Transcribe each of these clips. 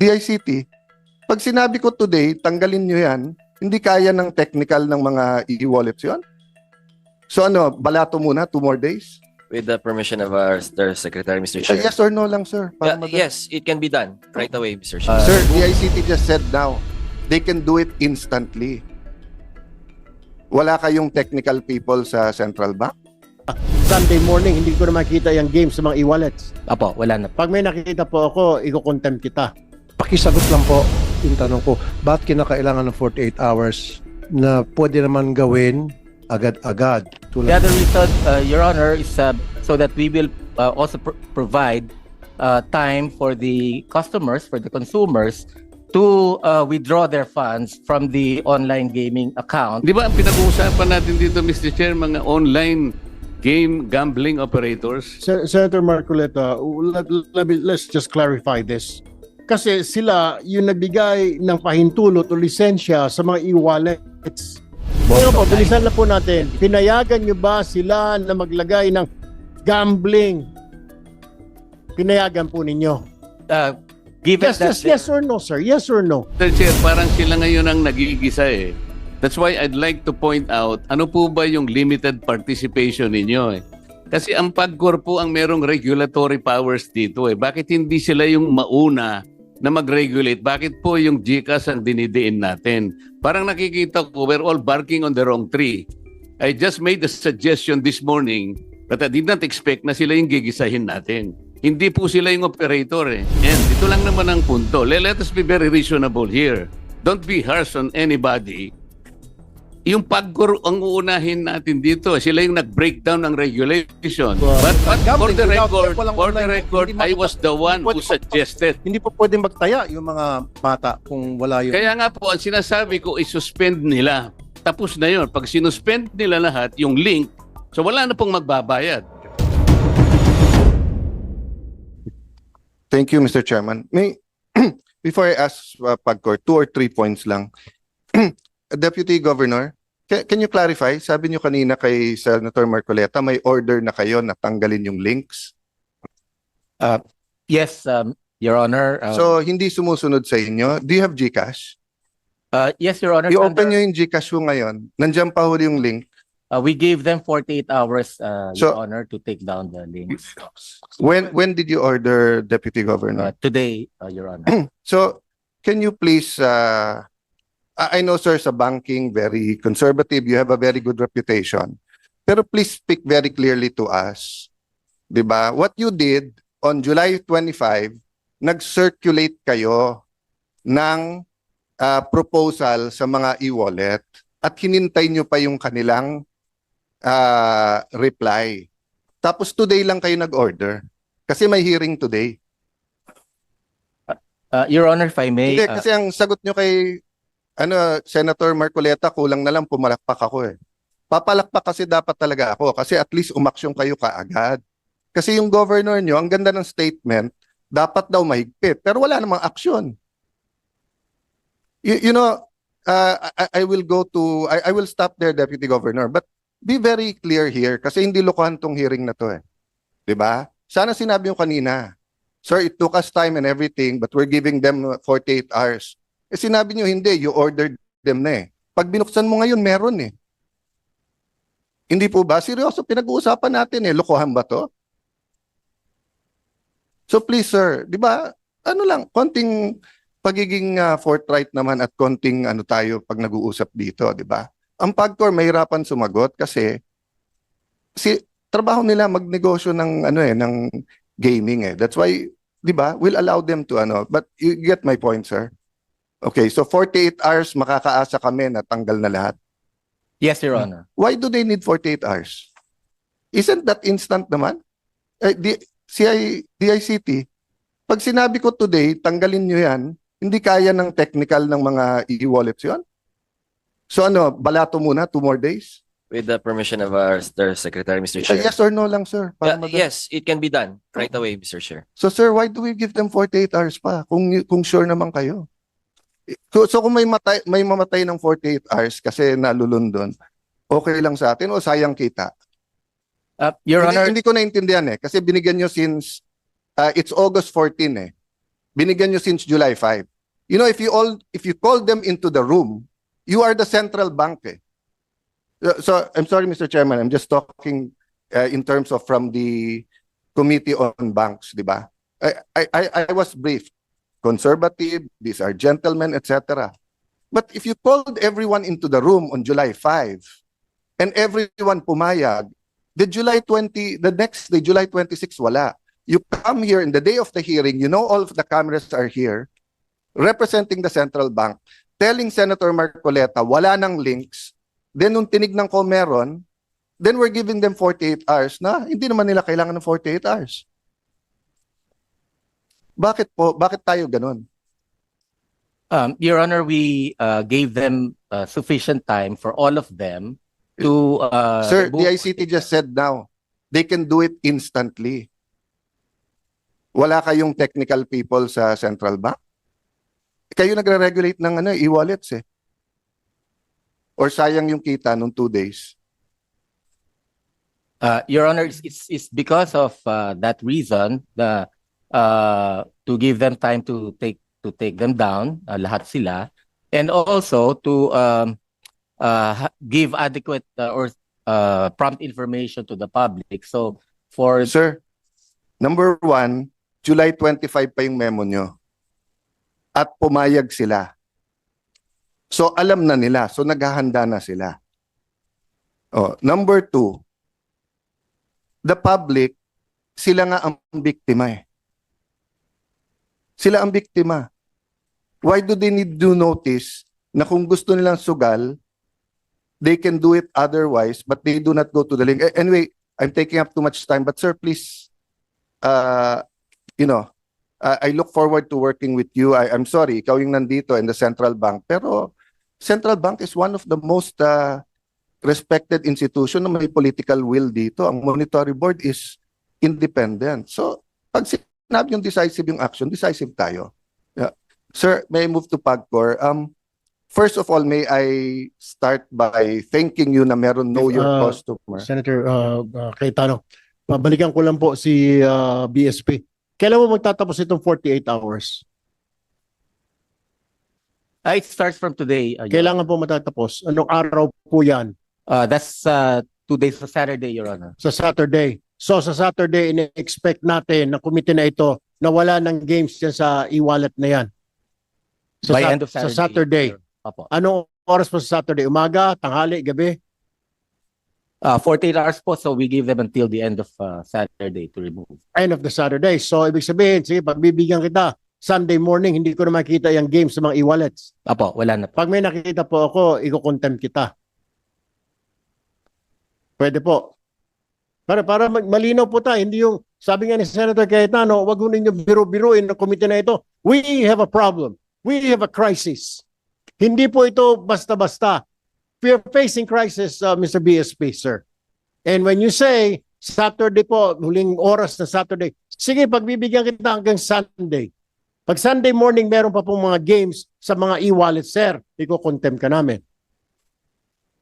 DICT, pag sinabi ko today, tanggalin nyo yan, hindi kaya ng technical ng mga e-wallets yun? So ano, balato muna, two more days? With the permission of our Sir Secretary, Mr. Uh, Chair. yes or no lang, sir? Para madali. yes, it can be done right away, Mr. Chair. Sir, DICT just said now, they can do it instantly. Wala kayong technical people sa central bank? Sunday morning, hindi ko na makita yung game sa mga e-wallets. Apo, wala na. Pag may nakikita po ako, iko-contempt kita. Pakisagot lang po yung tanong ko, ba't kinakailangan ng 48 hours na pwede naman gawin agad-agad? The Tulad other reason, uh, Your Honor, is uh, so that we will uh, also pr- provide uh, time for the customers, for the consumers, to uh, withdraw their funds from the online gaming account. Di ba ang pinag-uusapan natin dito, Mr. Chair, mga online game gambling operators? Sen- Senator Marcoleta, let, let me- let's just clarify this. Kasi sila yung nagbigay ng pahintulot o lisensya sa mga e-wallets. Pero po, bilisan na po natin. Pinayagan nyo ba sila na maglagay ng gambling? Pinayagan po ninyo. Uh, given Yes, that yes, yes or no, sir? Yes or no? Mr. Chair, parang sila ngayon ang nagigisa eh. That's why I'd like to point out, ano po ba yung limited participation ninyo eh? Kasi ang PAGCOR po ang merong regulatory powers dito eh. Bakit hindi sila yung mauna na mag-regulate? Bakit po yung GCAS ang dinidiin natin? Parang nakikita ko, we're all barking on the wrong tree. I just made a suggestion this morning but I did not expect na sila yung gigisahin natin. Hindi po sila yung operator eh. And ito lang naman ang punto. Le- Let us be very reasonable here. Don't be harsh on anybody. Yung pagkor ang uunahin natin dito, sila yung nag-breakdown ng regulation. But, but for the record, for the record, I was the one who suggested. hindi po pwedeng magtaya yung mga bata kung wala yun. Kaya nga po, ang sinasabi ko, i-suspend nila. Tapos na yun. Pag sinuspend nila lahat, yung link, so wala na pong magbabayad. Thank you, Mr. Chairman. May, before I ask uh, Pagcor, two or three points lang. Deputy Governor, ca- can you clarify? Sabi niyo kanina kay Senator Marcoleta, may order na kayo na tanggalin yung links. yes, um, Your Honor. uh, So, hindi sumusunod sa inyo. Do you have GCash? uh, yes, Your Honor. I-open niyo yung GCash mo ngayon. Nandiyan pa huli yung link. uh, we gave them 48 hours, uh, So- Your Honor, to take down the links. When when did you order, Deputy Uh, Governor? today, uh, Your Honor. So, can you please, uh, I know, sir, sa banking, very conservative, you have a very good reputation. Pero please speak very clearly to us. 'Di ba? What you did on July 25, nag-circulate kayo ng uh, proposal sa mga e-wallet at hinintay nyo pa yung kanilang uh, reply. Tapos today lang kayo nag-order. Kasi may hearing today. Uh, Your Honor, if I may. Hindi, uh, kasi ang sagot nyo kay ano, Senator Marcoleta, kulang na lang pumalakpak ako eh. Papalakpak kasi dapat talaga ako kasi at least umaksyon kayo kaagad. Kasi yung governor nyo, ang ganda ng statement, dapat daw mahigpit. Pero wala namang aksyon. You, you know, uh, I, I will go to, I, I will stop there, Deputy Governor. But be very clear here kasi hindi lokohan tong hearing na to eh. ba? Sana sinabi yung kanina, Sir, it took us time and everything, but we're giving them uh, 48 hours. Eh sinabi nyo, hindi, you ordered them na eh. Pag binuksan mo ngayon, meron eh. Hindi po ba? Seryoso, pinag-uusapan natin eh. Lokohan ba to? So please sir, di ba, ano lang, konting pagiging uh, forthright naman at konting ano tayo pag nag-uusap dito, di ba? Ang PAGCOR mahirapan sumagot kasi si trabaho nila magnegosyo ng ano eh ng gaming eh. That's why, 'di ba? We'll allow them to ano, but you get my point, sir. Okay, so 48 hours makakaasa kami na tanggal na lahat. yes, Your Honor. Why do they need 48 hours? Isn't that instant naman? Eh, di, CI, DICT, pag sinabi ko today, tanggalin nyo yan, hindi kaya ng technical ng mga e-wallets yun? So ano, balato muna, two more days? With the permission of our Sir Secretary, Mr. Uh, Chair. yes or no lang, sir? Para madali. yes, it can be done right away, Mr. Chair. So sir, why do we give them 48 hours pa kung kung sure naman kayo? So, so kung may matay, may mamatay ng 48 hours kasi nalulundon, okay lang sa atin o sayang kita? Uh, Your hindi, Honor, hindi ko naintindihan eh kasi binigyan nyo since uh, it's August 14 eh. binigyan nyo since July 5. You know, if you all if you call them into the room, you are the central bank. Eh. So- So I'm sorry, Mr. Chairman, I'm just talking uh, in terms of from the Committee on Banks, di ba? I, I- I was briefed. Conservative, these are gentlemen, etc. But if you called everyone into the room on July 5 and everyone pumayag, the July 20, the next day, July 26, wala. You come here in the day of the hearing, you know all of the cameras are here, representing the central bank, telling Senator Marcoleta, wala nang links. Then nung tinignan ko meron, then we're giving them 48 hours na hindi naman nila kailangan ng 48 hours. Bakit po? Bakit tayo ganun? Um, Your Honor, we uh, gave them uh, sufficient time for all of them to. Uh, Sir, the ICT just said now, they can do it instantly. Wala kayong technical people sa central bank? Kayo nagre-regulate ng ano, e-wallets eh. Or sayang yung kita nung two days. Uh, Your Honor, it's, it's, it's because of uh, that reason the uh, to give them time to take to take them down, uh, lahat sila, and also to um, uh, give adequate uh, or uh, prompt information to the public. So for Sir, number one, July 25 pa yung memo nyo. At pumayag sila. So alam na nila. So naghahanda na sila. Oh, number two, the public, sila nga ang biktima eh. Sila ang biktima. Why do they need due notice na kung gusto nilang sugal, they can do it otherwise, but they do not go to the link. Anyway, I'm taking up too much time, but sir, please, uh, you know, I look forward to working with you. I, I'm sorry, ikaw yung nandito in the central bank, pero central bank is one of the most uh, respected institution na may political will dito. Ang monetary board is independent. So, pag sinabi yung decisive yung action, decisive tayo. Yeah. Sir, may I move to PAGCOR? Um, first of all, may I start by thanking you na meron know your Uh, customer. Senator uh, uh, Cayetano, pabalikan ko lang po si uh, BSP. Kailan mo magtatapos itong 48 hours? uh, it starts from today. uh, Kailangan po matatapos. Anong araw po yan? Uh, that's uh, two days for Saturday, Your Honor. Sa Saturday. So sa Saturday, in-expect natin na committee na ito na wala ng games dyan sa e-wallet na yan. Sa, By Sat- end of Saturday. Sa Saturday. Opo. Anong oras po sa Saturday? Umaga, tanghali, gabi? Uh, 48 hours po, so we give them until the end of uh, Saturday to remove. End of the Saturday. So ibig sabihin, sige, pagbibigyan kita, Sunday morning, hindi ko na makita yung games sa mga e-wallets. Apo, wala na po. Pag may nakikita po ako, iko-contempt kita. Pwede po. Para para malinaw po tayo, hindi yung sabi nga ni Senator Cayetano, wag mo ninyo biro-biruin ng komite na ito. We have a problem. We have a crisis. Hindi po ito basta-basta. We are facing crisis, uh, Mr. BSP, sir. And when you say Saturday po, huling oras na Saturday, sige, pagbibigyan kita hanggang Sunday. Pag Sunday morning, meron pa pong mga games sa mga e-wallet, sir, iko-contempt ka namin.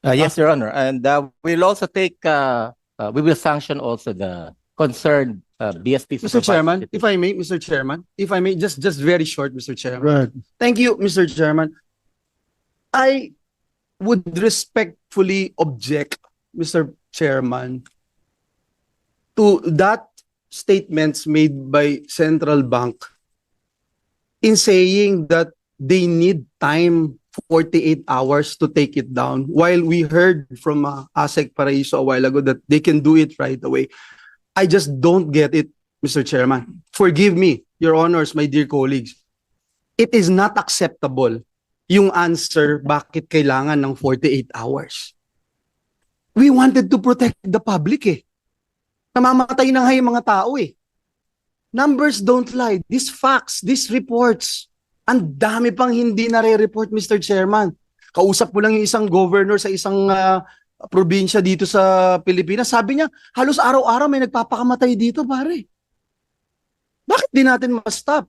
Uh, yes, Your Honor. And uh, we'll also take, uh, uh, we will sanction also the concerned uh, BSP. Mr. Chairman, if I may, Mr. Chairman, if I may, just just very short, Mr. Chairman. Right. Thank you, Mr. Chairman. I would respectfully object, Mr. Chairman, to that statements made by Central Bank in saying that they need time 48 hours to take it down while we heard from uh, ASEC Paraiso a while ago that they can do it right away. I just don't get it, Mr. Chairman. Forgive me, Your Honors, my dear colleagues. It is not acceptable yung answer bakit kailangan ng 48 hours. We wanted to protect the public eh. Namamatay na nga yung mga tao eh. Numbers don't lie. These facts, these reports, ang dami pang hindi nare-report, Mr. Chairman. Kausap ko lang yung isang governor sa isang ah, probinsya dito sa Pilipinas. Sabi niya, halos araw-araw may nagpapakamatay dito, pare. Bakit di natin ma-stop?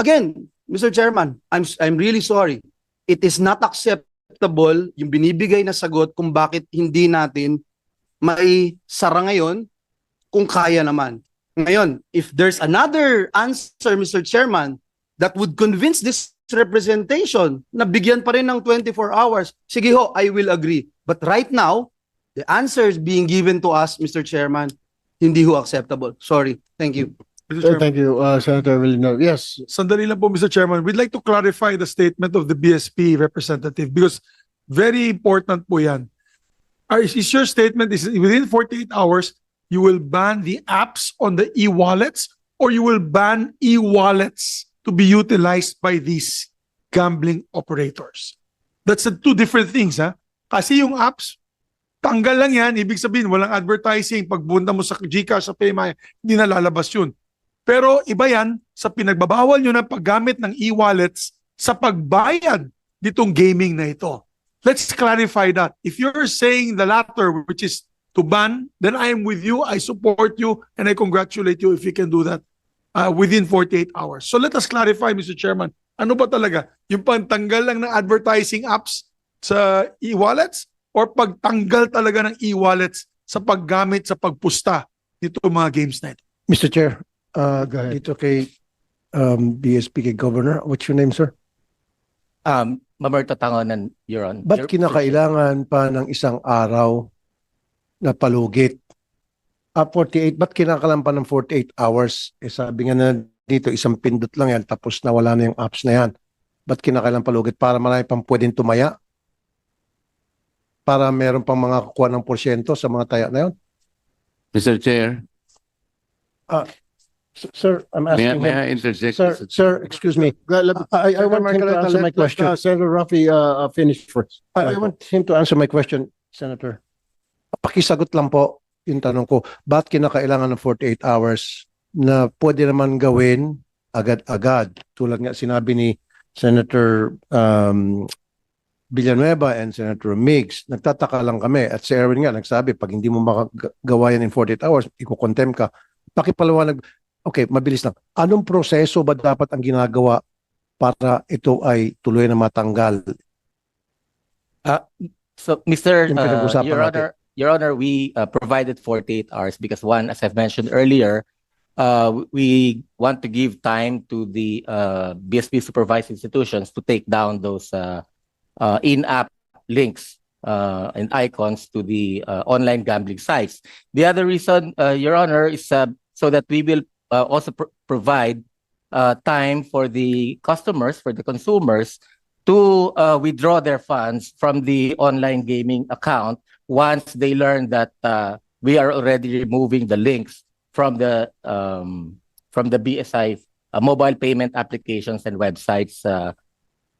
Again, Mr. Chairman, I'm I'm really sorry. It is not acceptable yung binibigay na sagot kung bakit hindi natin mai sara ngayon kung kaya naman. Ngayon, if there's another answer, Mr. Chairman, that would convince this representation na bigyan pa rin ng 24 hours, sige ho, I will agree. But right now, the answers being given to us, Mr. Chairman, hindi ho acceptable. Sorry. Thank you. Uh, Mr. Chairman, Thank you, uh, Senator Villanueva. Yes, sandali lang po, Mr. Chairman. We'd like to clarify the statement of the BSP representative because very important po yan. Are- Is your statement is within 48 hours, you will ban the apps on the e-wallets or you will ban e-wallets to be utilized by these gambling operators? That's the two different things, ha? Kasi yung apps, tanggal lang yan. Ibig sabihin, walang advertising. Pag punta mo sa Gcash, sa Paymaya, hindi na lalabas yun. Pero iba yan sa pinagbabawal nyo ng paggamit ng e-wallets sa pagbayad nitong gaming na ito. Let's clarify that. If you're saying the latter, which is to ban, then I am with you, I support you, and I congratulate you if you can do that uh, within 48 hours. So let us clarify, Mr. Chairman, ano ba talaga? Yung pagtanggal lang ng advertising apps sa e-wallets or pagtanggal talaga ng e-wallets sa paggamit sa pagpusta nito mga games na ito? Mr. Chair, uh, Go ahead. dito kay um, BSP kay Governor, what's your name, sir? Um, Mamerto Tangonan, Your Honor. Ba't kinakailangan pa ng isang araw na palugit? Ah, 48, ba't kinakailangan pa ng 48 hours? Eh sabi nga na dito, isang pindot lang yan, tapos nawala na yung apps na yan. Ba't kinakailangan palugit? Para marami pang pwedeng tumaya? Para meron pang mga kukuha ng porsyento sa mga taya na yun? Mr. Chair, S- Sir, I'm may, I- asking may him. I interject? Sir, Mr. sir, excuse me. I, I want him to answer my question. Uh, Senator Rafi, uh, uh, finish first. I, I want him to answer my question, Senator. Pakisagot lang po yung tanong ko. Ba't kinakailangan ng 48 hours na pwede naman gawin agad-agad? Tulad nga sinabi ni Senator um, Villanueva and Senator Migs, nagtataka lang kami. At si Erwin nga nagsabi, pag hindi mo makagawa yan in 48 hours, ikukontem ka. Pakipaliwanag, okay, mabilis lang. Anong proseso ba dapat ang ginagawa para ito ay tuloy na matanggal? So, Mr. Uh, Your. Honor, Your Honor, we uh, provided 48 hours because one, as I've mentioned earlier, uh, we want to give time to the uh, BSP supervised institutions to take down those uh, uh, in-app links uh, and icons to the uh, online gambling sites. The other reason, uh, Your Honor, is uh, so that we will uh, also pr- provide uh, time for the customers, for the consumers, to uh, withdraw their funds from the online gaming account once they learn that uh, we are already removing the links from the um, from the BSI uh, mobile payment applications and websites, uh,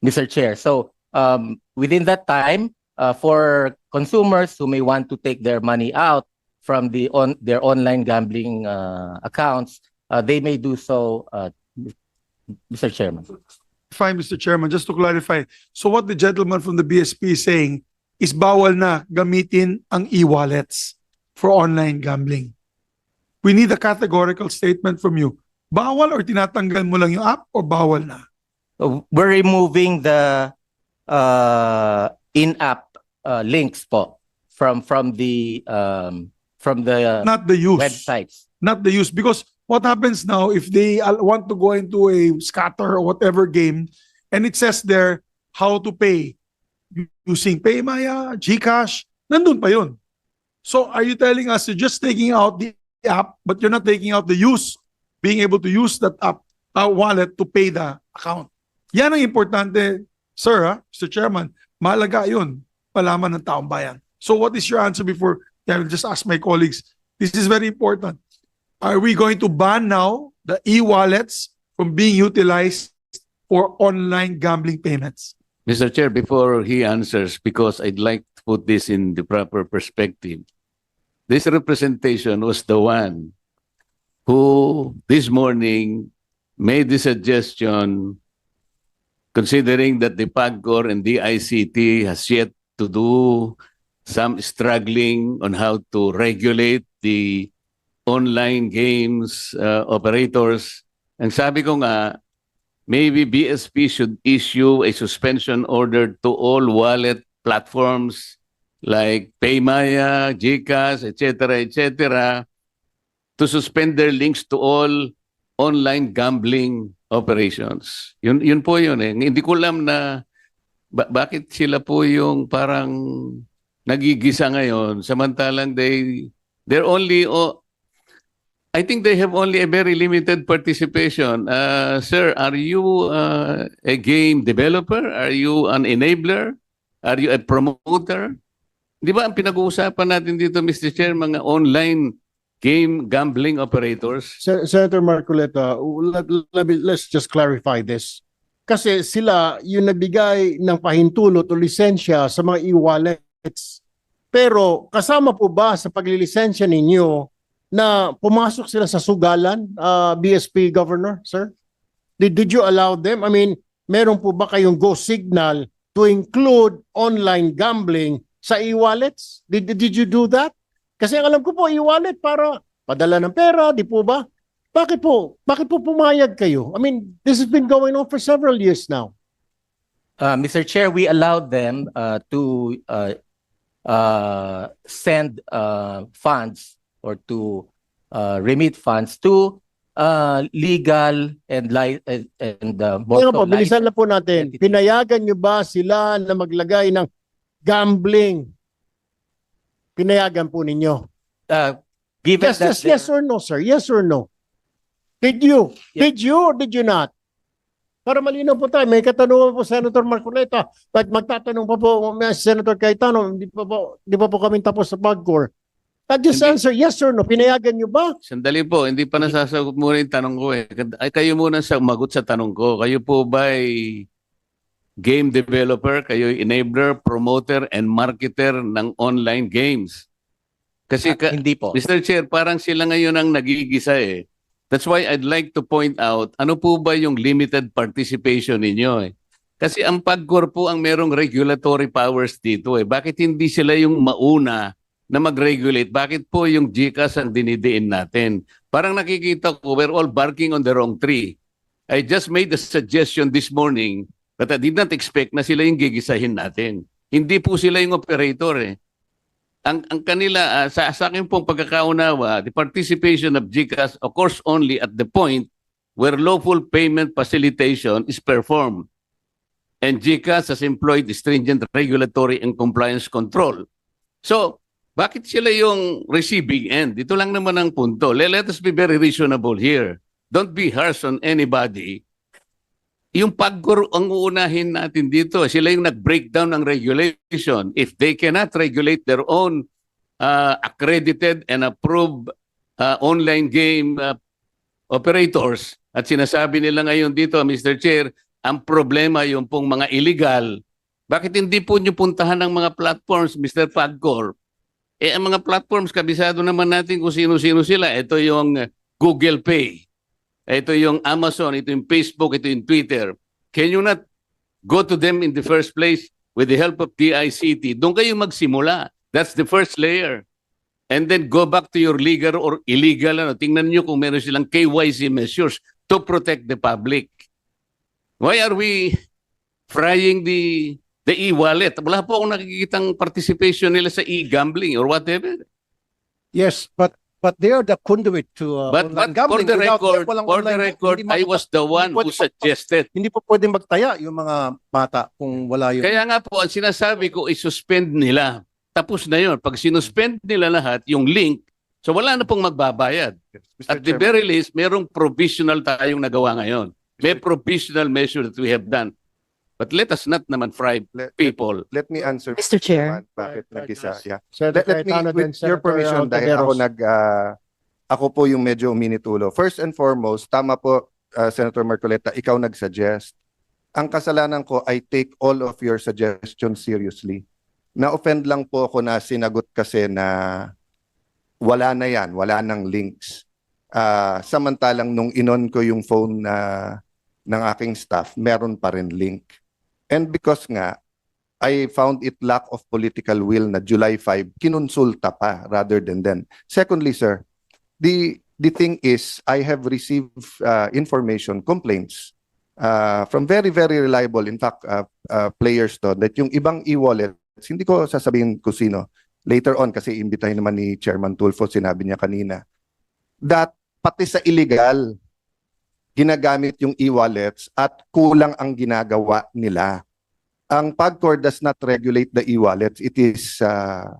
Mr. Chair. So um, within that time, uh, for consumers who may want to take their money out from the on their online gambling uh, accounts, uh, they may do so, uh, Mr. Chairman. Fine, Mr. Chairman, just to clarify. So what the gentleman from the BSP is saying is bawal na gamitin ang e-wallets for online gambling. We need a categorical statement from you. Bawal or tinatanggal mo lang yung app or bawal na? We're removing the uh, in-app uh, links po from from the um, from the Not the use. websites. Not the use. Because what happens now if they uh, want to go into a scatter or whatever game and it says there how to pay using Paymaya, Gcash, nandun pa yun. So are you telling us you're just taking out the app but you're not taking out the use, being able to use that app uh, wallet to pay the account? Yan ang importante, sir, ha? Mr. Chairman. Malaga yun, malaman ng taong bayan. So what is your answer before, I will just ask my colleagues. This is very important. Are we going to ban now the e-wallets from being utilized for online gambling payments? Mr. Chair, before he answers, because I'd like to put this in the proper perspective, this representation was the one who this morning made the suggestion, considering that the PAGCOR and the ICT has yet to do some struggling on how to regulate the online games uh, operators. Ang sabi ko nga, maybe BSP should issue a suspension order to all wallet platforms like Paymaya, Gcash, etc., etc., to suspend their links to all online gambling operations. Yun yun po yun eh. Hindi ko alam na ba- bakit sila po yung parang nagigisa ngayon samantalang they they're only oh, I think they have only a very limited participation. Uh, sir, are you uh, a game developer? Are you an enabler? Are you a promoter? Di ba ang pinag-uusapan natin dito, Mr. Chair, mga online game gambling operators? Sen- Senator Marcoleta, let, let me- let's just clarify this. Kasi sila yung nagbigay ng pahintulot o lisensya sa mga e-wallets. Pero kasama po ba sa paglilisensya ninyo na pumasok sila sa sugalan, uh, BSP Governor, sir? Did, did you allow them? I mean, meron po ba kayong go signal to include online gambling sa e-wallets? Did, did you do that? Kasi ang alam ko po, e-wallet para padala ng pera, di po ba? Bakit po? Bakit po pumayag kayo? I mean, this has been going on for several years now. Uh, Mr. Chair, we allowed them uh, to uh, uh, send uh, funds or to uh, remit funds to uh, legal and li- and, uh, Kaya po, bilisan na po natin. entity. Pinayagan nyo ba sila na maglagay ng gambling? Pinayagan po ninyo. uh, given Yes, that yes, yes or no, sir? Yes or no? Did you? Yeah. Did you or did you not? Para malinaw po tayo, may katanungan po Senator Marcoleta. At magtatanong pa po may Senator Cayetano, hindi pa po, hindi pa po kami tapos sa PAGCOR. Uh, just Hindi. answer yes or no. Pinayagan nyo ba? Sandali po, hindi pa nasasagot muna yung tanong ko eh. Ay, kayo muna sa magot sa tanong ko. Kayo po ba ay game developer? Kayo ay enabler, promoter, and marketer ng online games? Kasi Uh, ka, hindi po. Mr. Chair, parang sila ngayon ang nagigisa eh. That's why I'd like to point out, ano po ba yung limited participation ninyo eh? Kasi ang PAGCOR po ang merong regulatory powers dito eh. Bakit hindi sila yung mauna na mag-regulate? Bakit po yung GCAS ang dinidiin natin? Parang nakikita ko, we're all barking on the wrong tree. I just made a suggestion this morning but I did not expect na sila yung gigisahin natin. Hindi po sila yung operator eh ang ang kanila ah, sa sa akin pong pagkakaunawa, the participation of GCash occurs only at the point where lawful payment facilitation is performed. And GCash has employed stringent regulatory and compliance control. So, bakit sila yung receiving end? Ito lang naman ang punto. Let, us be very reasonable here. Don't be harsh on anybody. Yung paggur ang uunahin natin dito, sila yung nag-breakdown ng regulation. If they cannot regulate their own uh, accredited and approved uh, online game uh, operators, at sinasabi nila ngayon dito, Mr. Chair, ang problema yung pong mga illegal, bakit hindi po nyo puntahan ng mga platforms, Mr. Pagcor? Eh, ang mga platforms, kabisado naman natin kung sino-sino sila. Ito yung uh, Google Pay. Ito yung Amazon, ito yung Facebook, ito yung Twitter. Can you not go to them in the first place with the help of DICT? Doon kayo magsimula. That's the first layer. And then go back to your legal or illegal. Ano. Tingnan nyo kung meron silang KYC measures to protect the public. Why are we frying the the e-wallet? Wala po akong nakikitang participation nila sa e-gambling or whatever. Yes, but but they are the conduit to uh, But, online but for gambling. the Without record, walang for the record, I was the one who suggested Hindi po pwedeng magtaya yung mga bata kung wala yung Kaya nga po, ang sinasabi ko, i-suspend nila. Tapos na yun. Pag sinuspend nila lahat, yung link, so wala na pong magbabayad. Mr. At the very least, merong provisional tayong nagawa ngayon. May provisional measure that we have done. But let us not naman fry let, let, people. let me answer. Mr. Chair. naman Bakit Right, right, nag-isa? yes. Yeah. Senator Let, let me, with your Senator permission, dahil ako nag, ah, ako po yung medyo uminitulo. First and foremost, tama po, ah, Senator Marcoleta, ikaw nag-suggest. Ang kasalanan ko, I take all of your suggestions seriously. Na-offend lang po ako na sinagot kasi na wala na yan, wala nang links. Ah, samantalang nung inon ko yung phone na ng aking staff, meron pa rin link. And because nga, I found it lack of political will na July 5 kinonsulta pa rather than then. Secondly, sir, the the thing is I have received uh, information complaints uh, from very very reliable in fact uh, uh, players to that yung ibang e-wallets hindi ko sasabihin kung sino later on kasi imbitahin naman ni Chairman Tulfo sinabi niya kanina that pati sa illegal ginagamit yung e-wallets at kulang ang ginagawa nila. Ang PAGCOR does not regulate the e-wallets. It is uh,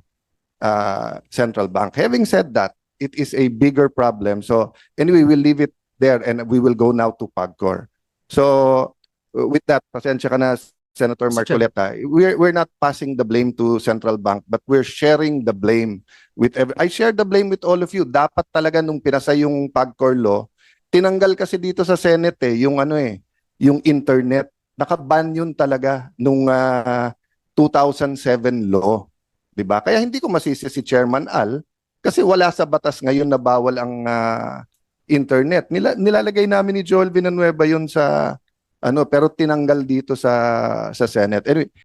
uh, central bank. Having said that, it is a bigger problem. So anyway, we'll leave it there and we will go now to PAGCOR. So uh, with that, pasensya ka na Senator. Marcoleta. We're we're not passing the blame to central bank, but we're sharing the blame with every, I share the blame with all of you. Dapat talaga nung pinasa yung PAGCOR law, tinanggal kasi dito sa Senate eh, yung ano eh, yung internet. Nakaban yun talaga nung ah, 2007 law. 'Di ba? Kaya hindi ko masisi si Chairman Al kasi wala sa batas ngayon na bawal ang ah, internet. Nila, nilalagay namin ni Joel Villanueva yun sa ano pero tinanggal dito sa sa Senate. Anyway,